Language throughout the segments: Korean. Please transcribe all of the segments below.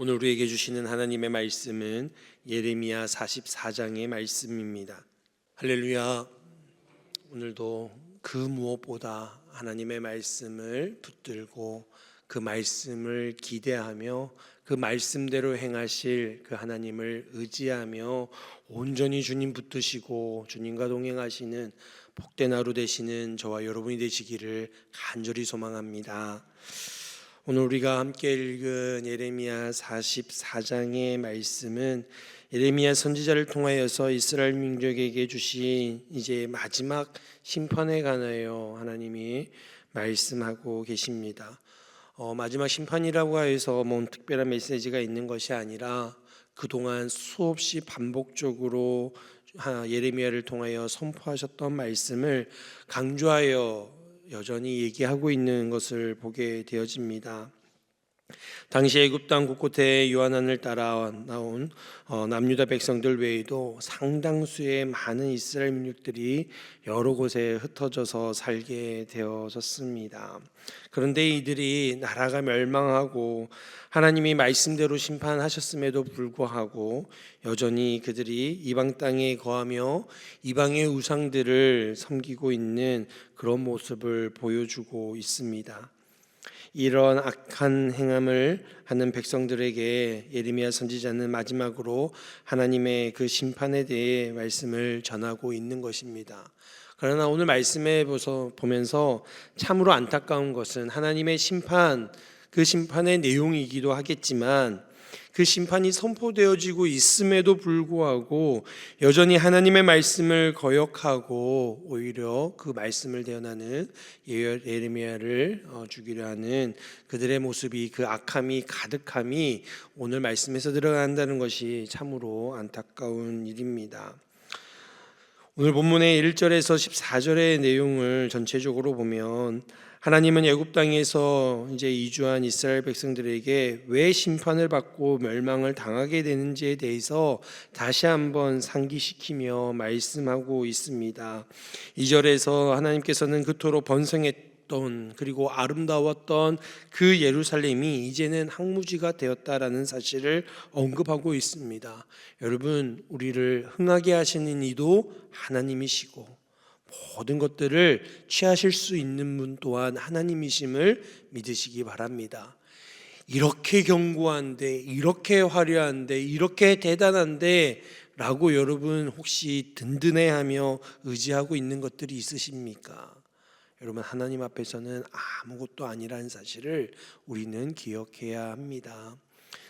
오늘 우리에게 주시는 하나님의 말씀은 예레미야 44장의 말씀입니다. 할렐루야. 오늘도 그 무엇보다 하나님의 말씀을 붙들고 그 말씀을 기대하며 그 말씀대로 행하실 그 하나님을 의지하며 온전히 주님 붙드시고 주님과 동행하시는 복된 하루 되시는 저와 여러분이 되시기를 간절히 소망합니다. 오늘 우리가 함께 읽은 예레미야 44장의 말씀은 예레미야 선지자를 통하여서 이스라엘 민족에게 주신 이제 마지막 심판에 관하여 하나님이 말씀하고 계십니다. 어, 마지막 심판이라고 해서 뭐 특별한 메시지가 있는 것이 아니라 그동안 수없이 반복적으로 하- 예레미야를 통하여 선포하셨던 말씀을 강조하여 여전히 얘기하고 있는 것을 보게 되어집니다. 당시 애굽 땅 곳곳에 요한안을 따라 나온 어, 남유다 백성들 외에도 상당수의 많은 이스라엘 민족들이 여러 곳에 흩어져서 살게 되어졌습니다. 그런데 이들이 나라가 멸망하고 하나님이 말씀대로 심판하셨음에도 불구하고 여전히 그들이 이방 땅에 거하며 이방의 우상들을 섬기고 있는 그런 모습을 보여주고 있습니다. 이런 악한 행함을 하는 백성들에게 예레미야 선지자는 마지막으로 하나님의 그 심판에 대해 말씀을 전하고 있는 것입니다. 그러나 오늘 말씀에 보면서 참으로 안타까운 것은 하나님의 심판 그 심판의 내용이기도 하겠지만 그 심판이 선포되어지고 있음에도 불구하고 여전히 하나님의 말씀을 거역하고 오히려 그 말씀을 대언하는 예- 예레미야를 어, 죽이려 하는 그들의 모습이 그 악함이 가득함이 오늘 말씀에서 들어간다는 것이 참으로 안타까운 일입니다. 오늘 본문의 1절에서 14절의 내용을 전체적으로 보면 하나님은 애굽 땅에서 이제 이주한 이스라엘 백성들에게 왜 심판을 받고 멸망을 당하게 되는지에 대해서 다시 한번 상기시키며 말씀하고 있습니다. 2절에서 하나님께서는 그토록 번성했던 그리고 아름다웠던 그 예루살렘이 이제는 항무지가 되었다라는 사실을 언급하고 있습니다. 여러분, 우리를 흥하게 하시는 이도 하나님이시고 모든 것들을 취하실 수 있는 분 또한 하나님이심을 믿으시기 바랍니다. 이렇게 견고한데, 이렇게 화려한데, 이렇게 대단한데, 라고 여러분 혹시 든든해 하며 의지하고 있는 것들이 있으십니까? 여러분, 하나님 앞에서는 아무것도 아니라는 사실을 우리는 기억해야 합니다.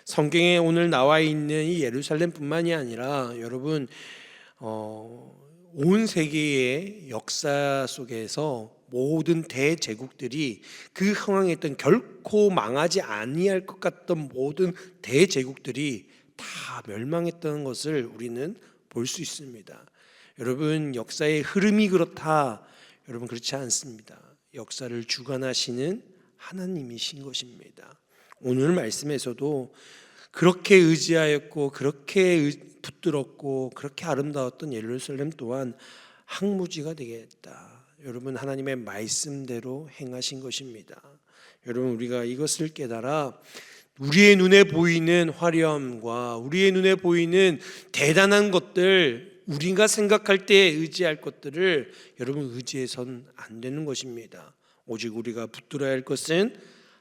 성경에 오늘 나와 있는 이 예루살렘뿐만이 아니라 여러분, 어, 온 세계의 역사 속에서 모든 대제국들이 그 흥황했던 결코 망하지 아니할 것 같던 모든 대제국들이 다 멸망했다는 것을 우리는 볼 수 있습니다. 여러분 역사의 흐름이 그렇다. 여러분 그렇지 않습니다. 역사를 주관하시는 하나님이신 것입니다. 오늘 말씀에서도 그렇게 의지하였고 그렇게 의- 붙들었고 그렇게 아름다웠던 예루살렘 또한 항무지가 되겠다. 여러분 하나님의 말씀대로 행하신 것입니다. 여러분 우리가 이것을 깨달아 우리의 눈에 보이는 화려함과 우리의 눈에 보이는 대단한 것들 우리가 생각할 때 의지할 것들을 여러분 의지해선 안 되는 것입니다. 오직 우리가 붙들어야 할 것은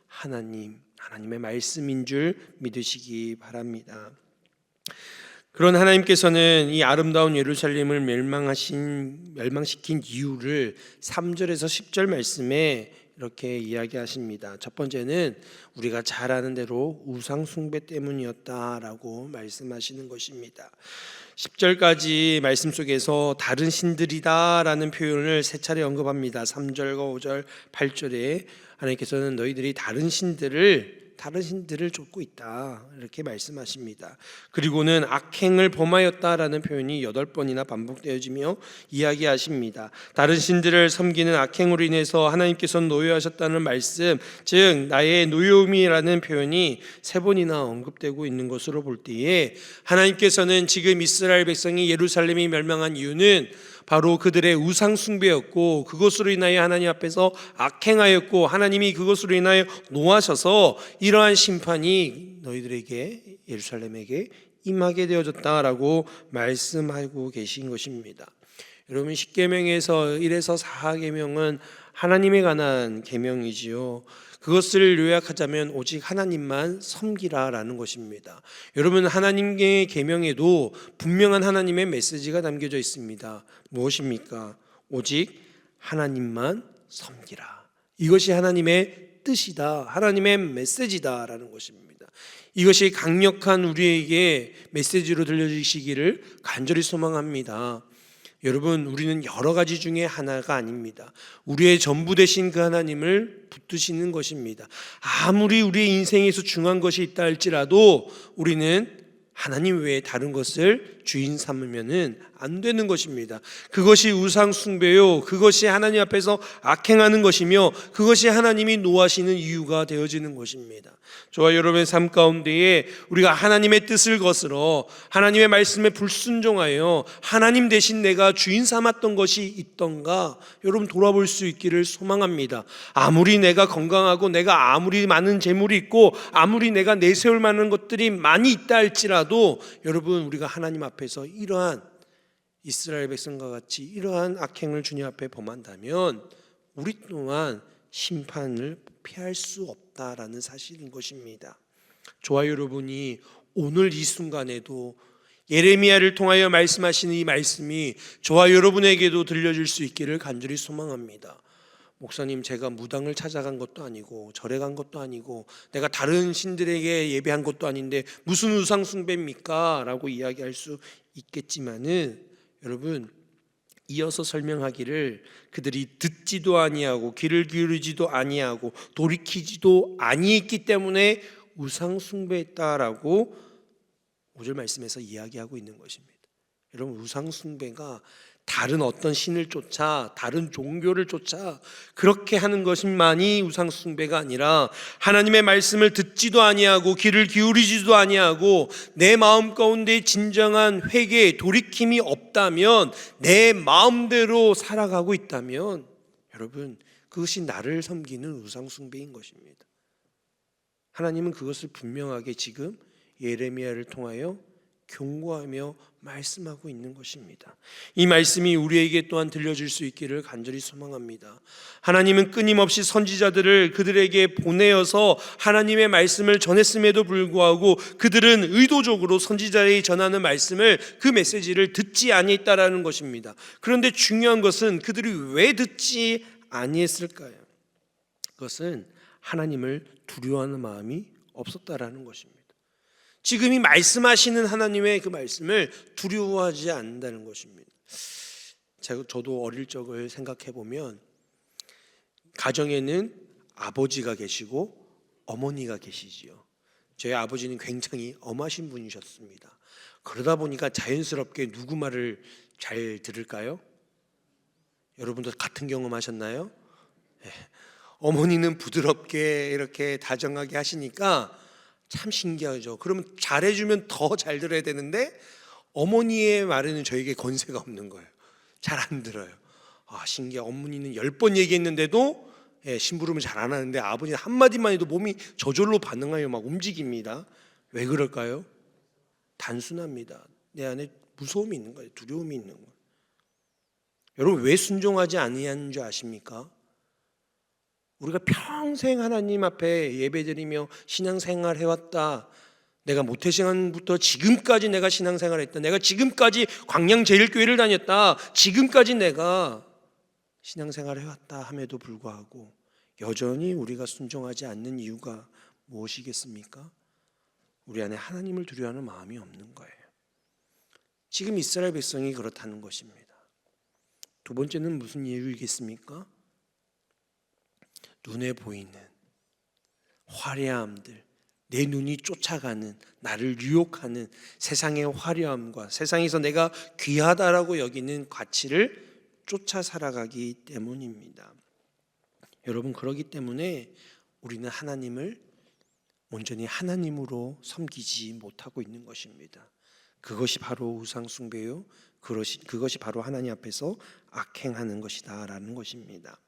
하나님, 하나님의 말씀인 줄 믿으시기 바랍니다. 그런 하나님께서는 이 아름다운 예루살렘을 멸망하신 멸망시킨 이유를 3절에서 10절 말씀에 이렇게 이야기하십니다. 첫 번째는 우리가 잘 아는 대로 우상 숭배 때문이었다라고 말씀하시는 것입니다. 10절까지 말씀 속에서 다른 신들이다라는 표현을 세 차례 언급합니다. 3절과 5절, 8절에 하나님께서는 너희들이 다른 신들을 다른 신들을 쫓고 있다 이렇게 말씀하십니다. 그리고는 악행을 범하였다라는 표현이 여덟 번이나 반복되어지며 이야기하십니다. 다른 신들을 섬기는 악행으로 인해서 하나님께서는 노여하셨다는 말씀, 즉 나의 노여움이라는 표현이 세 번이나 언급되고 있는 것으로 볼 때에 하나님께서는 지금 이스라엘 백성이 예루살렘이 멸망한 이유는 바로 그들의 우상 숭배였고 그것으로 인하여 하나님 앞에서 악행하였고 하나님이 그것으로 인하여 노하셔서 이러한 심판이 너희들에게 예루살렘에게 임하게 되어졌다라고 말씀하고 계신 것입니다. 여러분 십계명에서 1에서 4계명은 하나님에 관한 계명이지요. 그것을 요약하자면 오직 하나님만 섬기라라는 것입니다. 여러분 하나님의 계명에도 분명한 하나님의 메시지가 담겨져 있습니다. 무엇입니까? 오직 하나님만 섬기라. 이것이 하나님의 뜻이다. 하나님의 메시지다라는 것입니다. 이것이 강력한 우리에게 메시지로 들려주시기를 간절히 소망합니다. 여러분, 우리는 여러 가지 중에 하나가 아닙니다. 우리의 전부 되신 그 하나님을 붙드시는 것입니다. 아무리 우리의 인생에서 중요한 것이 있다 할지라도 우리는 하나님 외에 다른 것을 주인 삼으면은 안 되는 것입니다. 그것이 우상 숭배요. 그것이 하나님 앞에서 악행하는 것이며 그것이 하나님이 노하시는 이유가 되어지는 것입니다. 저와 여러분의 삶 가운데에 우리가 하나님의 뜻을 거스러 하나님의 말씀에 불순종하여 하나님 대신 내가 주인 삼았던 것이 있던가 여러분 돌아볼 수 있기를 소망합니다. 아무리 내가 건강하고 내가 아무리 많은 재물이 있고 아무리 내가 내세울 만한 것들이 많이 있다 할지라도 여러분 우리가 하나님 앞에서 이러한 이스라엘 백성과 같이 이러한 악행을 주님 앞에 범한다면 우리 또한 심판을 피할 수 없다라는 사실인 것입니다. 저와 여러분이 오늘 이 순간에도 예레미야를 통하여 말씀하시는 이 말씀이 저와 여러분에게도 들려질 수 있기를 간절히 소망합니다. 목사님 제가 무당을 찾아간 것도 아니고 절에 간 것도 아니고 내가 다른 신들에게 예배한 것도 아닌데 무슨 우상 숭배입니까? 라고 이야기할 수 있겠지만은 여러분 이어서 설명하기를 그들이 듣지도 아니하고 귀를 기울이지도 아니하고 돌이키지도 아니했기 때문에 우상 숭배했다라고 5절 말씀에서 이야기하고 있는 것입니다. 여러분 우상 숭배가 다른 어떤 신을 쫓아 다른 종교를 쫓아 그렇게 하는 것만이 우상 숭배가 아니라 하나님의 말씀을 듣지도 아니하고 귀를 기울이지도 아니하고 내 마음 가운데 진정한 회개 돌이킴이 없다면 내 마음대로 살아가고 있다면 여러분 그것이 나를 섬기는 우상 숭배인 것입니다. 하나님은 그것을 분명하게 지금 예레미야를 통하여 경고하며 말씀하고 있는 것입니다. 이 말씀이 우리에게 또한 들려질 수 있기를 간절히 소망합니다. 하나님은 끊임없이 선지자들을 그들에게 보내어서 하나님의 말씀을 전했음에도 불구하고 그들은 의도적으로 선지자의 전하는 말씀을 그 메시지를 듣지 아니했다라는 것입니다. 그런데 중요한 것은 그들이 왜 듣지 아니했을까요? 그것은 하나님을 두려워하는 마음이 없었다라는 것입니다. 지금 이 말씀하시는 하나님의 그 말씀을 두려워하지 않는다는 것입니다. 제가 저도 어릴 적을 생각해 보면 가정에는 아버지가 계시고 어머니가 계시지요. 저희 아버지는 굉장히 엄하신 분이셨습니다. 그러다 보니까 자연스럽게 누구 말을 잘 들을까요? 여러분도 같은 경험하셨나요? 네. 어머니는 부드럽게 이렇게 다정하게 하시니까 참 신기하죠. 그러면 잘해주면 더 잘 들어야 되는데 어머니의 말에는 저에게 건세가 없는 거예요. 잘 안 들어요. 아 신기해. 어머니는 열 번 얘기했는데도 예, 심부름을 잘 안 하는데 아버지는 한 마디만 해도 몸이 저절로 반응하여 막 움직입니다. 왜 그럴까요? 단순합니다. 내 안에 무서움이 있는 거예요. 두려움이 있는 거예요. 여러분 왜 순종하지 아니하는 줄 아십니까? 우리가 평생 하나님 앞에 예배드리며 신앙생활 해왔다. 내가 모태신앙부터 지금까지 내가 신앙생활 했다. 내가 지금까지 광양제일교회를 다녔다. 지금까지 내가 신앙생활 해왔다 함에도 불구하고 여전히 우리가 순종하지 않는 이유가 무엇이겠습니까? 우리 안에 하나님을 두려워하는 마음이 없는 거예요. 지금 이스라엘 백성이 그렇다는 것입니다. 두 번째는 무슨 이유이겠습니까? 눈에 보이는 화려함들, 내 눈이 쫓아가는 나를 유혹하는 세상의 화려함과 세상에서 내가 귀하다라고 여기는 가치를 쫓아 살아가기 때문입니다. 여러분 그러기 때문에 우리는 하나님을 온전히 하나님으로 섬기지 못하고 있는 것입니다. 그것이 바로 우상 숭배요. 그것이 바로 하나님 앞에서 악행하는 것이다라는 것입니다.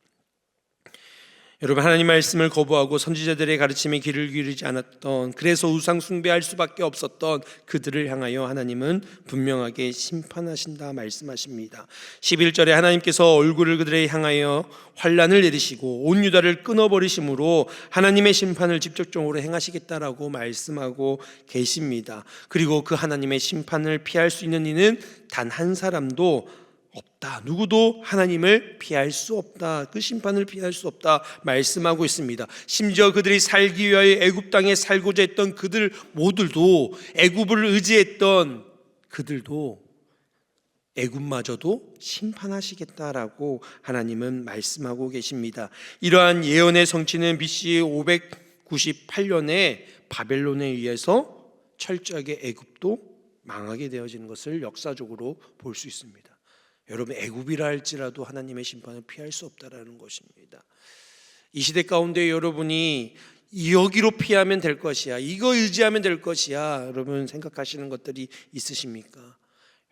여러분 하나님 말씀을 거부하고 선지자들의 가르침에 귀를 기울이지 않았던 그래서 우상 숭배할 수밖에 없었던 그들을 향하여 하나님은 분명하게 심판하신다 말씀하십니다. 11절에 하나님께서 얼굴을 그들에 향하여 환란을 내리시고 온 유다를 끊어 버리심으로 하나님의 심판을 직접적으로 행하시겠다라고 말씀하고 계십니다. 그리고 그 하나님의 심판을 피할 수 있는 이는 단 한 사람도 없다. 누구도 하나님을 피할 수 없다. 그 심판을 피할 수 없다. 말씀하고 있습니다. 심지어 그들이 살기 위하여 애굽 땅에 살고자 했던 그들 모두도 애굽을 의지했던 그들도 애굽마저도 심판하시겠다라고 하나님은 말씀하고 계십니다. 이러한 예언의 성취는 BC 598년에 바벨론에 의해서 철저하게 애굽도 망하게 되어지는 것을 역사적으로 볼 수 있습니다. 여러분 애굽이라 할지라도 하나님의 심판을 피할 수 없다라는 것입니다. 이 시대 가운데 여러분이 여기로 피하면 될 것이야. 이거 의지하면 될 것이야. 여러분 생각하시는 것들이 있으십니까?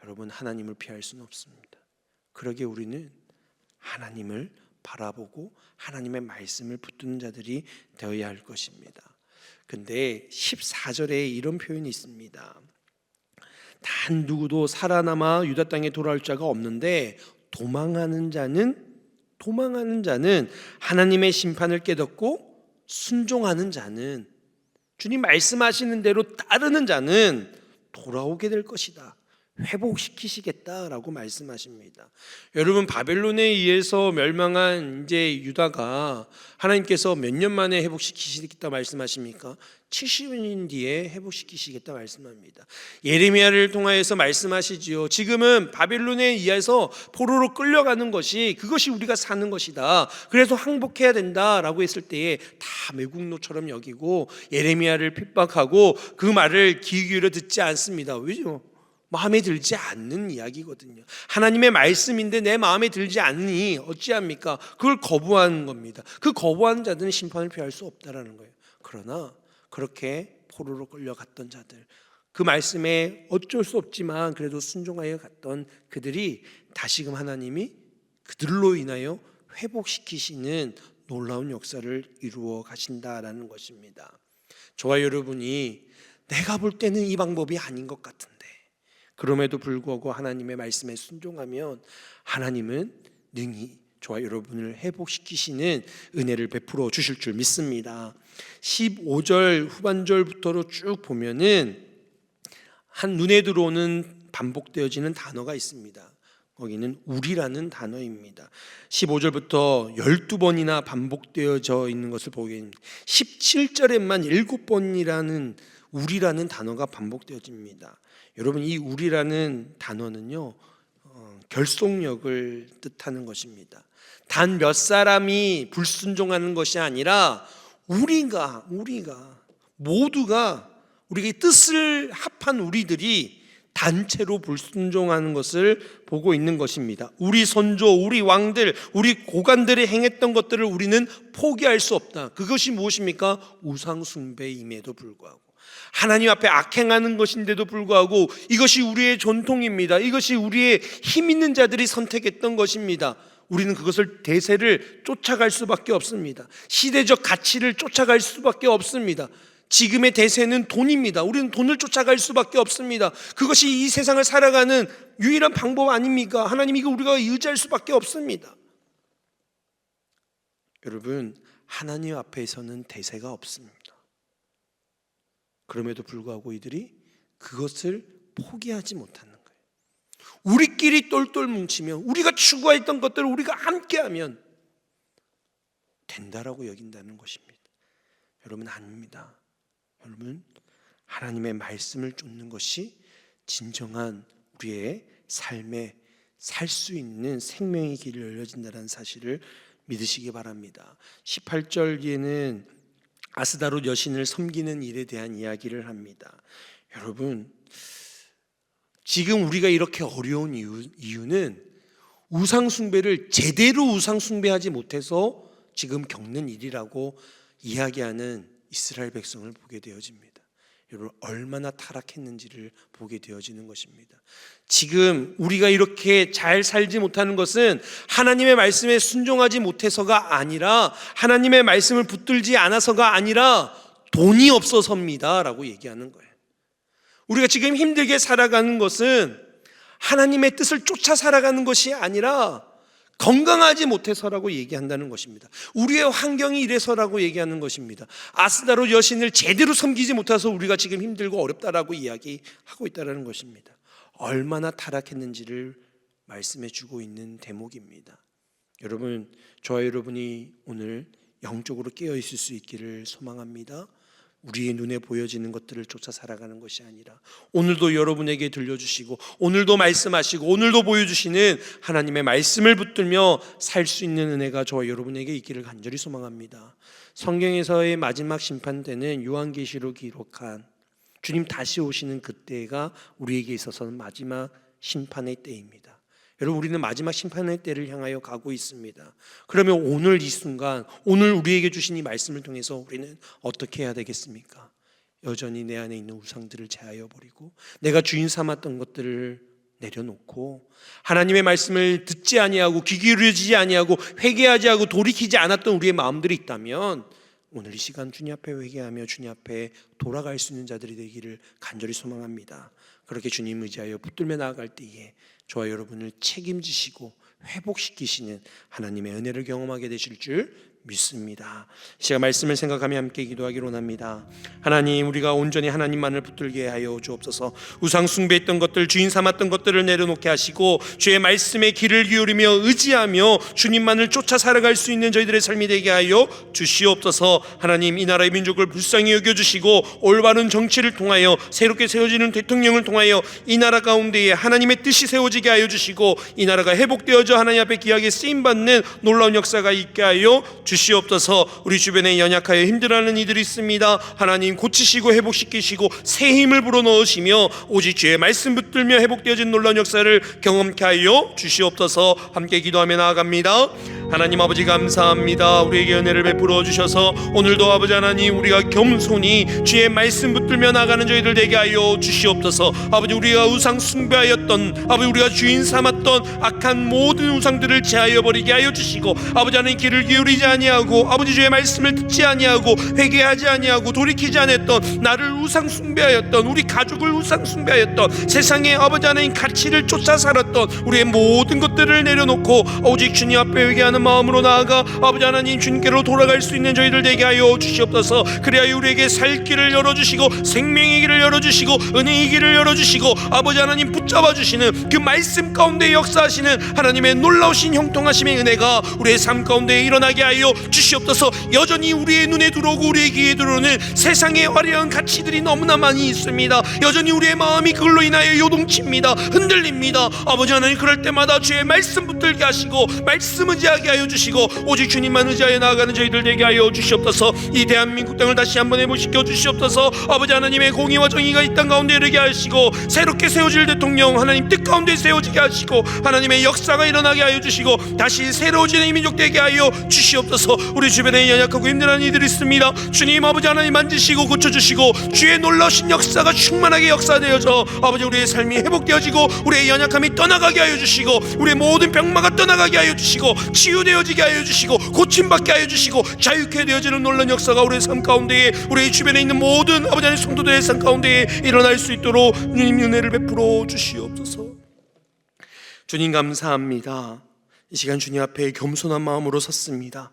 여러분 하나님을 피할 수는 없습니다. 그러게 우리는 하나님을 바라보고 하나님의 말씀을 붙드는 자들이 되어야 할 것입니다. 근데 14절에 이런 표현이 있습니다. 단 누구도 살아남아 유다 땅에 돌아올 자가 없는데 도망하는 자는 도망하는 자는 하나님의 심판을 깨닫고 순종하는 자는 주님 말씀하시는 대로 따르는 자는 돌아오게 될 것이다. 회복시키시겠다라고 말씀하십니다. 여러분 바벨론에 의해서 멸망한 이제 유다가 하나님께서 몇 년 만에 회복시키시겠다 말씀하십니까? 70년 뒤에 회복시키시겠다 말씀합니다. 예레미야를 통하여서 말씀하시지요. 지금은 바벨론에 의해서 포로로 끌려가는 것이 그것이 우리가 사는 것이다. 그래서 항복해야 된다라고 했을 때에 다 매국노처럼 여기고 예레미야를 핍박하고 그 말을 귀 기울여 듣지 않습니다. 왜죠? 마음에 들지 않는 이야기거든요. 하나님의 말씀인데 내 마음에 들지 않으니 어찌합니까? 그걸 거부하는 겁니다. 그 거부하는 자들은 심판을 피할 수 없다라는 거예요. 그러나 그렇게 포로로 끌려갔던 자들, 그 말씀에 어쩔 수 없지만 그래도 순종하여 갔던 그들이 다시금 하나님이 그들로 인하여 회복시키시는 놀라운 역사를 이루어 가신다라는 것입니다. 저와 여러분이 내가 볼 때는 이 방법이 아닌 것 같은데 그럼에도 불구하고 하나님의 말씀에 순종하면 하나님은 능히 저와 여러분을 회복시키시는 은혜를 베풀어 주실 줄 믿습니다. 15절 후반절부터로 쭉 보면은 한 눈에 들어오는 반복되어지는 단어가 있습니다. 거기는 우리라는 단어입니다. 15절부터 12번이나 반복되어져 있는 것을 보게 됩니다. 17절에만 7번이라는 우리라는 단어가 반복되어집니다. 여러분 이 우리라는 단어는요 어, 결속력을 뜻하는 것입니다. 단 몇 사람이 불순종하는 것이 아니라 우리가 우리가 모두가 우리의 뜻을 합한 우리들이 단체로 불순종하는 것을 보고 있는 것입니다. 우리 선조, 우리 왕들, 우리 고관들이 행했던 것들을 우리는 포기할 수 없다. 그것이 무엇입니까? 우상 숭배임에도 불구하고 하나님 앞에 악행하는 것인데도 불구하고 이것이 우리의 전통입니다. 이것이 우리의 힘 있는 자들이 선택했던 것입니다. 우리는 그것을 대세를 쫓아갈 수밖에 없습니다. 시대적 가치를 쫓아갈 수밖에 없습니다. 지금의 대세는 돈입니다. 우리는 돈을 쫓아갈 수밖에 없습니다. 그것이 이 세상을 살아가는 유일한 방법 아닙니까? 하나님 이거 우리가 의지할 수밖에 없습니다. 여러분, 하나님 앞에서는 대세가 없습니다. 그럼에도 불구하고 이들이 그것을 포기하지 못하는 거예요. 우리끼리 똘똘 뭉치면 우리가 추구했던 것들을 우리가 함께하면 된다라고 여긴다는 것입니다. 여러분 아닙니다. 여러분 하나님의 말씀을 쫓는 것이 진정한 우리의 삶에 살 수 있는 생명의 길이 열려진다는 사실을 믿으시기 바랍니다. 18절에는 아스다롯 여신을 섬기는 일에 대한 이야기를 합니다. 여러분, 지금 우리가 이렇게 어려운 이유, 이유 는 우상숭배를 제대로 우상숭배하지 못해서 지금 겪는 일이라고 이야기하는 이스라엘 백성을 보게 되어집니다. 여러분 얼마나 타락했는지를 보게 되어지는 것입니다. 지금 우리가 이렇게 잘 살지 못하는 것은 하나님의 말씀에 순종하지 못해서가 아니라 하나님의 말씀을 붙들지 않아서가 아니라 돈이 없어서입니다라고 얘기하는 거예요. 우리가 지금 힘들게 살아가는 것은 하나님의 뜻을 쫓아 살아가는 것이 아니라 건강하지 못해서라고 얘기한다는 것입니다. 우리의 환경이 이래서라고 얘기하는 것입니다. 아스다로 여신을 제대로 섬기지 못해서 우리가 지금 힘들고 어렵다라고 이야기하고 있다는 것입니다. 얼마나 타락했는지를 말씀해 주고 있는 대목입니다. 여러분, 저와 여러분이 오늘 영적으로 깨어 있을 수 있기를 소망합니다. 우리의 눈에 보여지는 것들을 쫓아 살아가는 것이 아니라 오늘도 여러분에게 들려주시고 오늘도 말씀하시고 오늘도 보여주시는 하나님의 말씀을 붙들며 살 수 있는 은혜가 저와 여러분에게 있기를 간절히 소망합니다. 성경에서의 마지막 심판 때는 요한계시로 기록한 주님 다시 오시는 그때가 우리에게 있어서는 마지막 심판의 때입니다. 여러분 우리는 마지막 심판의 때를 향하여 가고 있습니다. 그러면 오늘 이 순간 오늘 우리에게 주신 이 말씀을 통해서 우리는 어떻게 해야 되겠습니까? 여전히 내 안에 있는 우상들을 제하여 버리고 내가 주인 삼았던 것들을 내려놓고 하나님의 말씀을 듣지 아니하고 귀 기울이지 아니하고 회개하지 하고 돌이키지 않았던 우리의 마음들이 있다면 오늘 이 시간 주님 앞에 회개하며 주님 앞에 돌아갈 수 있는 자들이 되기를 간절히 소망합니다. 그렇게 주님 의지하여 붙들며 나아갈 때에 저와 여러분을 책임지시고 회복시키시는 하나님의 은혜를 경험하게 되실 줄 믿습니다. 제가 말씀을 생각하며 함께 기도하기로 원합니다. 하나님, 우리가 온전히 하나님만을 붙들게 하여 주옵소서. 우상 숭배했던 것들, 주인 삼았던 것들을 내려놓게 하시고 주의 말씀에 귀를 기울이며 의지하며 주님만을 쫓아 살아갈 수 있는 저희들의 삶이 되게 하여 주시옵소서. 하나님, 이 나라의 민족을 불쌍히 여겨 주시고 올바른 정치를 통하여 새롭게 세워지는 대통령을 통하여 이 나라 가운데에 하나님의 뜻이 세워지게 하여 주시고 이 나라가 회복되어져 하나님 앞에 귀하게 쓰임 받는 놀라운 역사가 있게 하여 주시 옵소서. 우리 주변에 연약하여 힘들어하는 이들이 있습니다. 하나님 고치시고 회복시키시고 새 힘을 불어 넣으시며 오직 주의 말씀 붙들며 회복되어진 놀라운 역사를 경험케 하여 주시옵소서. 함께 기도하며 나아갑니다. 하나님 아버지 감사합니다. 우리에게 은혜를 베풀어 주셔서 오늘도 아버지 하나님 우리가 겸손히 주의 말씀 붙들며 나가는 저희들 되게 하여 주시옵소서. 아버지 우리가 우상 숭배하였던 아버지 우리가 주인 삼았던 악한 모든 우상들을 제하여 버리게 하여 주시고 아버지 하나님 귀를 기울이지 아니 하고 아버지 주의 말씀을 듣지 아니하고 회개하지 아니하고 돌이키지 않았던 나를 우상 숭배하였던 우리 가족을 우상 숭배하였던 세상의 아버지 하나님 가치를 쫓아 살았던 우리의 모든 것들을 내려놓고 오직 주님 앞에 회개하는 마음으로 나아가 아버지 하나님 주님께로 돌아갈 수 있는 저희들 되게 하여 주시옵소서. 그래야 우리에게 살 길을 열어주시고 생명의 길을 열어주시고 은혜의 길을 열어주시고 아버지 하나님 붙잡아 주시는 그 말씀 가운데 역사하시는 하나님의 놀라우신 형통하심의 은혜가 우리의 삶 가운데 일어나게 하여 주시옵소서. 여전히 우리의 눈에 들어오고 우리의 귀에 들어오는 세상의 화려한 가치들이 너무나 많이 있습니다. 여전히 우리의 마음이 그걸로 인하여 요동칩니다. 흔들립니다. 아버지 하나님 그럴 때마다 주의 말씀 붙들게 하시고 말씀 의지하게 하여 주시고 오직 주님만 의지하여 나아가는 저희들 되게 하여 주시옵소서. 이 대한민국 땅을 다시 한번 회복시켜 주시옵소서. 아버지 하나님의 공의와 정의가 이 땅 가운데 이르게 하시고 새롭게 세워질 대통령 하나님 뜻 가운데 세워지게 하시고 하나님의 역사가 일어나게 하여 주시고 다시 새로워지는 이 민족 되게 하여 주시옵소서 우리 주변에 연약하고 힘들어하는 이들이 있습니다. 주님 아버지 하나님 만지시고 고쳐주시고 주의 놀라우신 역사가 충만하게 역사되어져 아버지 우리의 삶이 회복되어지고 우리의 연약함이 떠나가게 하여 주시고 우리의 모든 병마가 떠나가게 하여 주시고 치유되어지게 하여 주시고 고침받게 하여 주시고 자유케 되어지는 놀라운 역사가 우리의 삶 가운데에 우리 주변에 있는 모든 아버지 하나님 성도들의 삶 가운데에 일어날 수 있도록 주님 은혜를 베풀어 주시옵소서. 주님 감사합니다 이 시간 주님 앞에 겸손한 마음으로 섰습니다.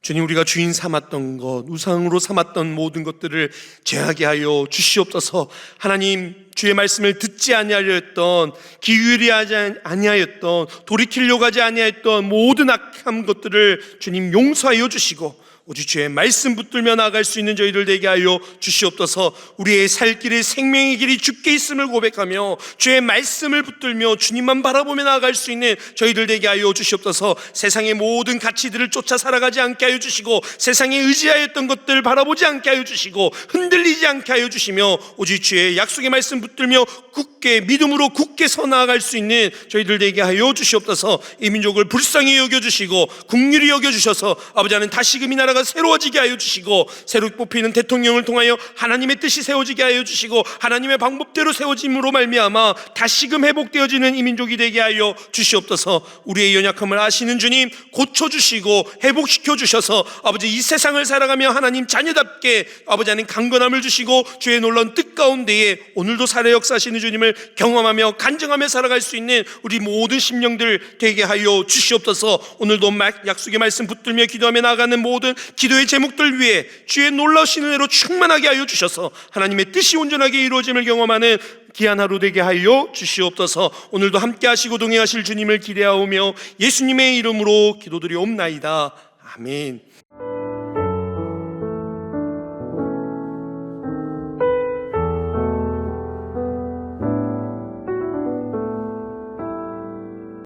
주님 우리가 주인 삼았던 것 우상으로 삼았던 모든 것들을 제하게 하여 주시옵소서. 하나님 주의 말씀을 듣지 아니하였던 기울이하지 아니하였던 돌이키려고 하지 아니하였던 모든 악한 것들을 주님 용서하여 주시고 오직 주의 말씀 붙들며 나아갈 수 있는 저희들 되게 하여 주시옵소서. 우리의 살 길이 생명의 길이 주께 있음을 고백하며 주의 말씀을 붙들며 주님만 바라보며 나아갈 수 있는 저희들 되게 하여 주시옵소서. 세상의 모든 가치들을 쫓아 살아가지 않게 하여 주시고 세상에 의지하였던 것들을 바라보지 않게 하여 주시고 흔들리지 않게 하여 주시며 오직 주의 약속의 말씀 붙들며 굳게 믿음으로 굳게 서 나아갈 수 있는 저희들 되게 하여 주시옵소서. 이 민족을 불쌍히 여겨 주시고 국률이 여겨 주셔서 아버지 하나님 다시금 이 나라가 나라가 새로워지게 하여 주시고 새로 뽑히는 대통령을 통하여 하나님의 뜻이 세워지게 하여 주시고 하나님의 방법대로 세워짐으로 말미암아 다시금 회복되어지는 이 민족이 되게 하여 주시옵소서. 우리의 연약함을 아시는 주님 고쳐 주시고 회복시켜 주셔서 아버지 이 세상을 살아가며 하나님 자녀답게 아버지 하나님 강건함을 주시고 주의 놀라운 뜻 가운데에 오늘도 살아 역사하시는 주님을 경험하며 간증하며 살아갈 수 있는 우리 모든 심령들 되게 하여 주시옵소서. 오늘도 막- 약속의 말씀 붙들며 기도하며 나아가는 모든 기도의 제목들 위해 주의 놀라우신 은혜로 충만하게 하여 주셔서 하나님의 뜻이 온전하게 이루어짐을 경험하는 귀한 하루 되게 하여 주시옵소서. 오늘도 함께 하시고 동행하실 주님을 기대하오며 예수님의 이름으로 기도드리옵나이다. 아멘.